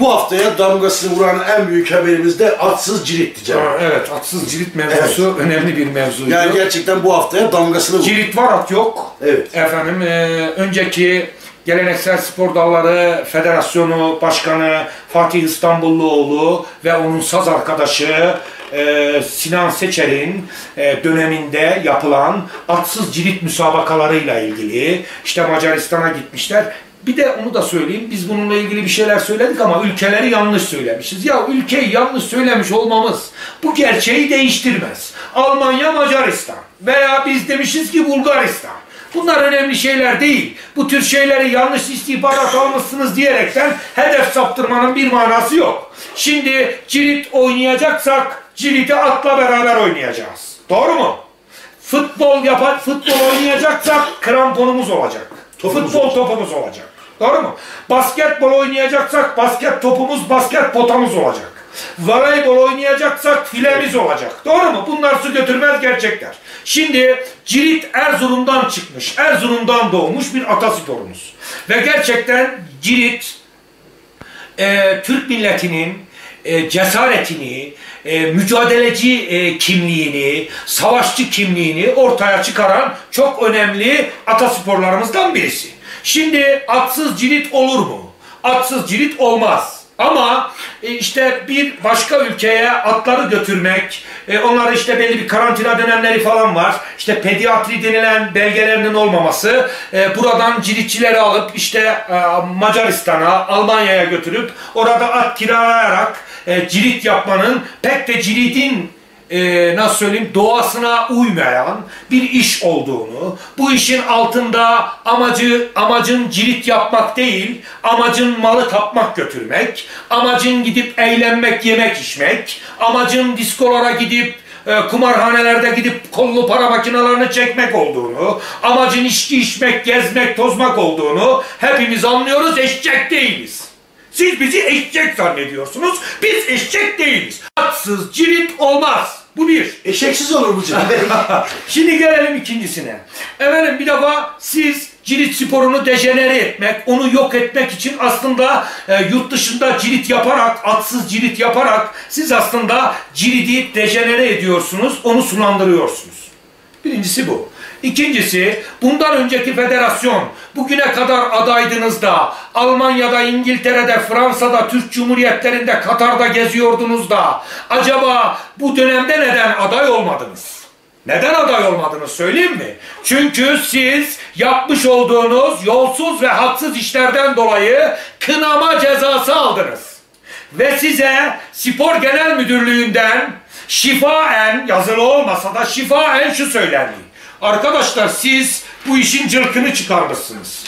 Bu haftaya damgasını vuran en büyük haberimiz de atsız cirit diyeceğim. Ha, evet, atsız cirit mevzusu önemli bir mevzuydu. Yani gerçekten bu haftaya damgasını vurdu. Cirit var, at yok. Evet. Efendim, e, önceki Geleneksel Spor Dalları Federasyonu Başkanı Fatih İstanbulluoğlu ve onun saz arkadaşı e, Sinan Seçer'in e, döneminde yapılan atsız cirit müsabakalarıyla ilgili işte Macaristan'a gitmişler. Bir de onu da söyleyeyim, biz bununla ilgili bir şeyler söyledik ama ülkeleri yanlış söylemişiz. Ya ülkeyi yanlış söylemiş olmamız bu gerçeği değiştirmez. Almanya, Macaristan veya biz demişiz ki Bulgaristan. Bunlar önemli şeyler değil. Bu tür şeyleri yanlış istihbarat almışsınız diyerekten hedef saptırmanın bir manası yok. Şimdi cirit oynayacaksak ciriti atla beraber oynayacağız. Doğru mu? Futbol yapar, futbol oynayacaksak kramponumuz olacak. Topumuz futbol olacak. topumuz olacak. Doğru mu? Basketbol oynayacaksak basket topumuz, basket potamız olacak. Voleybol oynayacaksak filemiz olacak. Doğru mu? Bunlar su götürmez gerçekler. Şimdi Cirit Erzurum'dan çıkmış. Erzurum'dan doğmuş bir atasporumuz. Ve gerçekten Cirit e, Türk milletinin e, cesaretini, e, mücadeleci e, kimliğini, savaşçı kimliğini ortaya çıkaran çok önemli atasporlarımızdan birisi. Şimdi atsız cirit olur mu? Atsız cirit olmaz. Ama e, işte bir başka ülkeye atları götürmek, e, onları işte belli bir karantina dönemleri falan var. İşte pediatri denilen belgelerinin olmaması, e, buradan ciritçileri alıp işte Macaristan'a, Almanya'ya götürüp orada at kiralayarak cirit yapmanın pek de ciritin e, nasıl söyleyeyim doğasına uymayan bir iş olduğunu, bu işin altında amacı amacın cirit yapmak değil, amacın malı kapmak götürmek, amacın gidip eğlenmek, yemek içmek, amacın diskolara gidip e, kumarhanelerde gidip kollu para makinalarını çekmek olduğunu, amacın içki içmek, gezmek, tozmak olduğunu hepimiz anlıyoruz, eşek değiliz. Siz bizi eşek zannediyorsunuz. Biz eşek değiliz. Atsız cirit olmaz. Bu bir. Eşeksiz olur mu canım? Şimdi gelelim ikincisine. Efendim bir defa siz cirit sporunu dejenere etmek, onu yok etmek için aslında e, yurt dışında cirit yaparak, atsız cirit yaparak siz aslında ciridi dejenere ediyorsunuz, onu sulandırıyorsunuz. Birincisi bu. İkincisi, bundan önceki federasyon bugüne kadar adaydınız da Almanya'da, İngiltere'de, Fransa'da, Türk Cumhuriyetlerinde, Katar'da geziyordunuz da acaba bu dönemde neden aday olmadınız? Neden aday olmadınız söyleyeyim mi? Çünkü siz yapmış olduğunuz yolsuz ve haksız işlerden dolayı kınama cezası aldınız. Ve size Spor Genel Müdürlüğü'nden şifaen, yazılı olmasa da şifaen şu söylendi. Arkadaşlar siz bu işin cılkını çıkarmışsınız.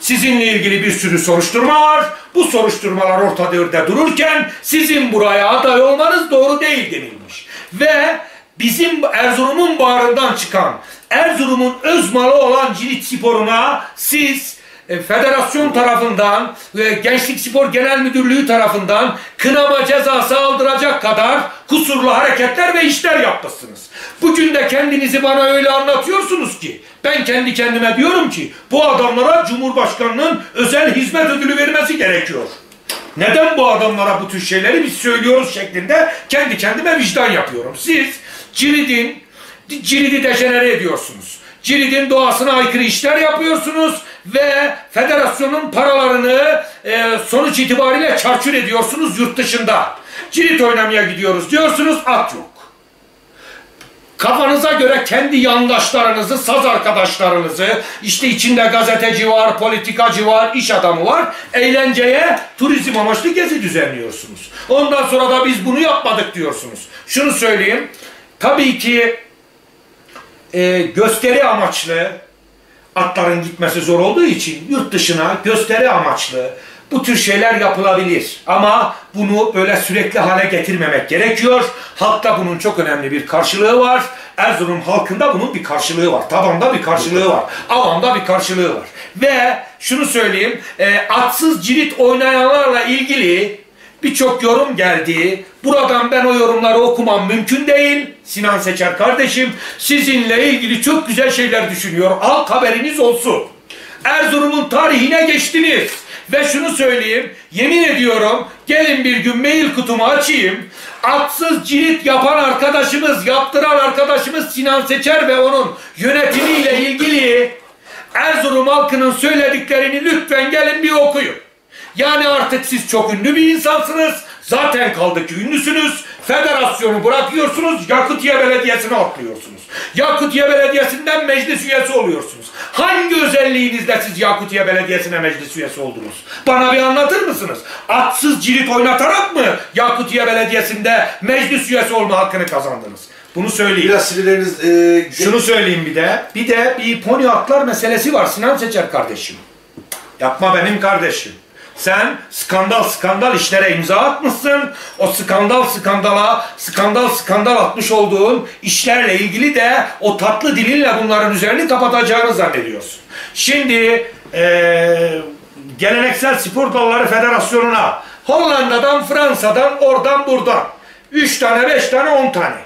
Sizinle ilgili bir sürü soruşturma var. Bu soruşturmalar ortada dururken sizin buraya aday olmanız doğru değil denilmiş. Ve bizim Erzurum'un bağrından çıkan, Erzurum'un öz malı olan cirit sporuna siz federasyon tarafından ve Gençlik Spor Genel Müdürlüğü tarafından kınama cezası aldıracak kadar kusurlu hareketler ve işler yapmışsınız. Bugün de kendinizi bana öyle anlatıyorsunuz ki ben kendi kendime diyorum ki bu adamlara Cumhurbaşkanı'nın özel hizmet ödülü vermesi gerekiyor. Neden bu adamlara bu tür şeyleri biz söylüyoruz şeklinde kendi kendime vicdan yapıyorum. Siz ciridin, ciridi dejenere ediyorsunuz. Ciridin doğasına aykırı işler yapıyorsunuz ve federasyonun paralarını e, sonuç itibariyle çarçur ediyorsunuz yurt dışında. Cirit oynamaya gidiyoruz diyorsunuz at yok. Kafanıza göre kendi yandaşlarınızı, saz arkadaşlarınızı, işte içinde gazeteci var, politikacı var, iş adamı var, eğlenceye turizm amaçlı gezi düzenliyorsunuz. Ondan sonra da biz bunu yapmadık diyorsunuz. Şunu söyleyeyim, tabii ki e, gösteri amaçlı atların gitmesi zor olduğu için yurt dışına gösteri amaçlı bu tür şeyler yapılabilir. Ama bunu böyle sürekli hale getirmemek gerekiyor. Halkta bunun çok önemli bir karşılığı var. Erzurum halkında bunun bir karşılığı var. Tabanda bir karşılığı var. Avamda bir karşılığı var. Ve şunu söyleyeyim, e, atsız cirit oynayanlarla ilgili birçok yorum geldi. Buradan ben o yorumları okumam mümkün değil. Sinan Seçer kardeşim sizinle ilgili çok güzel şeyler düşünüyor. Halk haberiniz olsun. Erzurum'un tarihine geçtiniz. Ve şunu söyleyeyim, yemin ediyorum gelin bir gün mail kutumu açayım. Atsız cirit yapan arkadaşımız, yaptıran arkadaşımız Sinan Seçer ve onun yönetimiyle ilgili Erzurum halkının söylediklerini lütfen gelin bir okuyun. Yani artık siz çok ünlü bir insansınız. Zaten kaldı ki ünlüsünüz. Federasyonu bırakıyorsunuz. Yakutiye Belediyesi'ne atlıyorsunuz. Yakutiye Belediyesi'nden meclis üyesi oluyorsunuz. Hangi özelliğinizle siz Yakutiye Belediyesi'ne meclis üyesi oldunuz? Bana bir anlatır mısınız? Atsız cirit oynatarak mı Yakutiye Belediyesi'nde meclis üyesi olma hakkını kazandınız? Bunu söyleyeyim. Biraz sinirleriniz... E, Şunu söyleyeyim bir de. Bir de bir pony atlar meselesi var Sinan Seçer kardeşim. Yapma benim kardeşim. Sen skandal skandal işlere imza atmışsın. O skandal skandala, skandal skandal atmış olduğun işlerle ilgili de o tatlı dilinle bunların üzerini kapatacağını zannediyorsun. Şimdi eee, Geleneksel Spor Dalları Federasyonu'na Hollanda'dan, Fransa'dan, oradan buradan. Üç tane, beş tane, on tane.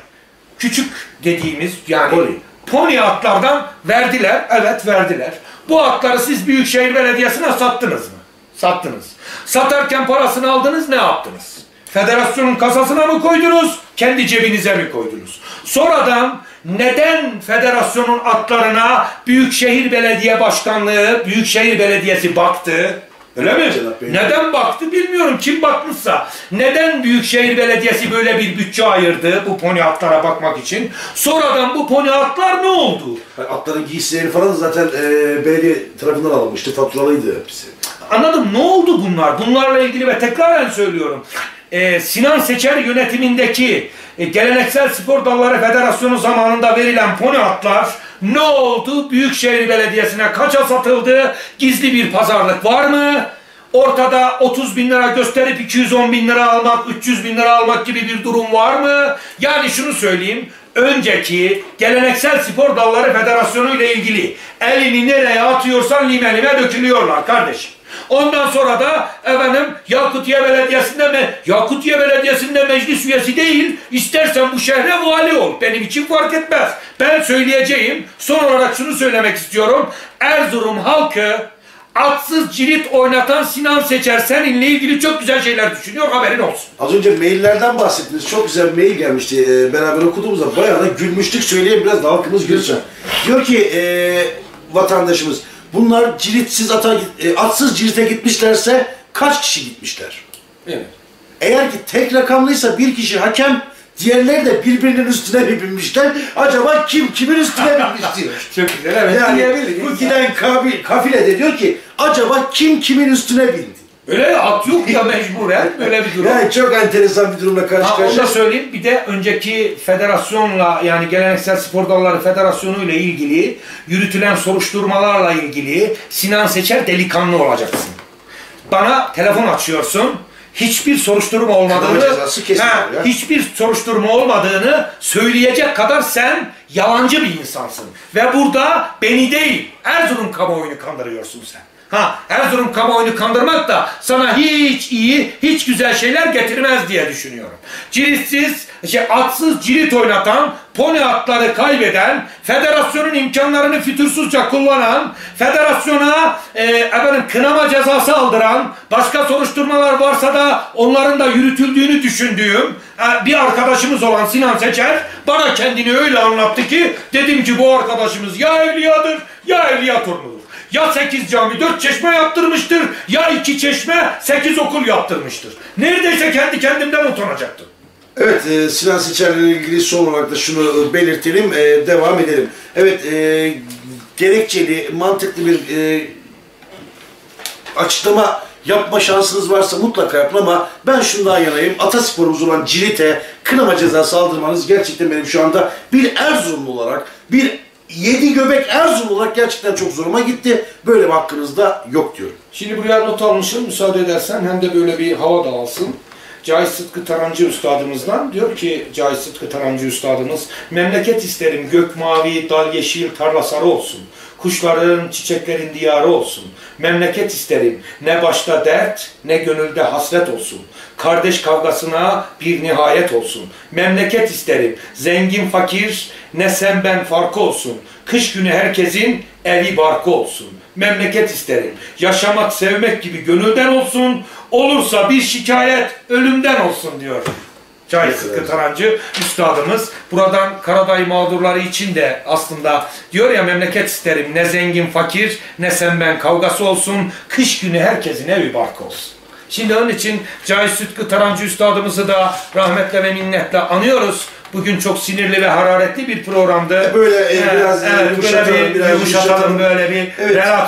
Küçük dediğimiz yani Pony. pony atlardan verdiler. Evet verdiler. Bu atları siz Büyükşehir Belediyesi'ne sattınız mı? Sattınız. Satarken parasını aldınız ne yaptınız? Federasyonun kasasına mı koydunuz? Kendi cebinize mi koydunuz? Sonradan neden federasyonun atlarına Büyükşehir Belediye Başkanlığı, Büyükşehir Belediyesi baktı? Öyle mi? Neden baktı bilmiyorum. Kim bakmışsa. Neden Büyükşehir Belediyesi böyle bir bütçe ayırdı bu pony atlara bakmak için? Sonradan bu pony atlar ne oldu? Yani atların giysileri falan zaten e, belediye tarafından alınmıştı. Faturalıydı hepsi. Anladım. Ne oldu bunlar? Bunlarla ilgili ve tekraren söylüyorum. Ee, Sinan Seçer yönetimindeki e, Geleneksel Spor Dalları Federasyonu zamanında verilen pony atlar ne oldu? Büyükşehir Belediyesi'ne kaça satıldı? Gizli bir pazarlık var mı? Ortada 30 bin lira gösterip 210 bin lira almak, 300 bin lira almak gibi bir durum var mı? Yani şunu söyleyeyim. Önceki Geleneksel Spor Dalları Federasyonu ile ilgili elini nereye atıyorsan limelime dökülüyorlar kardeşim. Ondan sonra da efendim Yakutiye Belediyesi'nde mi? Yakutiye Belediyesi'nde meclis üyesi değil. İstersen bu şehre vali ol. Benim için fark etmez. Ben söyleyeceğim. Son olarak şunu söylemek istiyorum. Erzurum halkı atsız cirit oynatan Sinan Seçer seninle ilgili çok güzel şeyler düşünüyor. Haberin olsun. Az önce maillerden bahsettiniz. Çok güzel mail gelmişti. E, beraber okuduğumuzda bayağı da gülmüştük. Söyleyeyim biraz da halkımız gülsün. Diyor ki e, vatandaşımız bunlar ciritsiz ata, e, atsız cirite gitmişlerse kaç kişi gitmişler? Evet. Eğer ki tek rakamlıysa bir kişi hakem, diğerleri de birbirinin üstüne mi binmişler? Acaba kim kimin üstüne binmiş diyor. Çok güzel evet. Yani bu giden kabil, kafile de diyor ki acaba kim kimin üstüne bindi? Öyle at yok ya mecburen böyle bir durum. Yani çok enteresan bir durumla karşı Ha, onu da karşıya. söyleyeyim. Bir de önceki federasyonla yani Geleneksel Spor Dalları Federasyonu ile ilgili yürütülen soruşturmalarla ilgili Sinan Seçer delikanlı olacaksın. Bana telefon açıyorsun. Hiçbir soruşturma olmadığını, Ha, hiçbir soruşturma olmadığını söyleyecek kadar sen yalancı bir insansın. Ve burada beni değil, Erzurum kamuoyunu kandırıyorsun sen. Ha, Erzurum kamuoyunu kandırmak da sana hiç iyi, hiç güzel şeyler getirmez diye düşünüyorum. Ciritsiz, şey, atsız cirit oynatan, pony atları kaybeden, federasyonun imkanlarını fütursuzca kullanan, federasyona e, efendim kınama cezası aldıran, başka soruşturmalar varsa da onların da yürütüldüğünü düşündüğüm e, bir arkadaşımız olan Sinan Seçer bana kendini öyle anlattı ki dedim ki bu arkadaşımız ya evliyadır ya evliya torunudur. Ya sekiz cami, dört çeşme yaptırmıştır, ya iki çeşme, sekiz okul yaptırmıştır. Neredeyse kendi kendimden utanacaktım. Evet, e, Sinan Seçer'le ilgili son olarak da şunu e, belirtelim, e, devam edelim. Evet, e, gerekçeli, mantıklı bir e, açıklama yapma şansınız varsa mutlaka yapın ama ben şundan yanayım. Atasporumuz olan Cirit'e kınama cezası aldırmanız gerçekten benim şu anda bir Erzurumlu olarak, bir yedi göbek Erzurum olarak gerçekten çok zoruma gitti. Böyle bir hakkınız da yok diyorum. Şimdi buraya not almışım müsaade edersen hem de böyle bir hava da alsın. Cahit Sıtkı Tarancı Üstadımızdan diyor ki Cahit Sıtkı Tarancı Üstadımız memleket isterim gök mavi, dal yeşil, tarla olsun. Kuşların, çiçeklerin diyarı olsun. Memleket isterim ne başta dert ne gönülde hasret olsun. Kardeş kavgasına bir nihayet olsun. Memleket isterim zengin fakir ne sen ben farkı olsun. Kış günü herkesin evi barkı olsun. Memleket isterim. Yaşamak, sevmek gibi gönülden olsun. Olursa bir şikayet ölümden olsun diyor. Cahit Sıtkı Tarancı üstadımız. Buradan Karaday mağdurları için de aslında diyor ya memleket isterim. Ne zengin fakir ne sen ben kavgası olsun. Kış günü herkesin evi barkı olsun. Şimdi onun için Cahit Sıtkı Tarancı üstadımızı da rahmetle ve minnetle anıyoruz. Bugün çok sinirli ve hararetli bir programdı. Böyle, e, biraz, e, evet, yumuşatalım, bir biraz yumuşatalım, yumuşatalım. böyle bir Evet. relax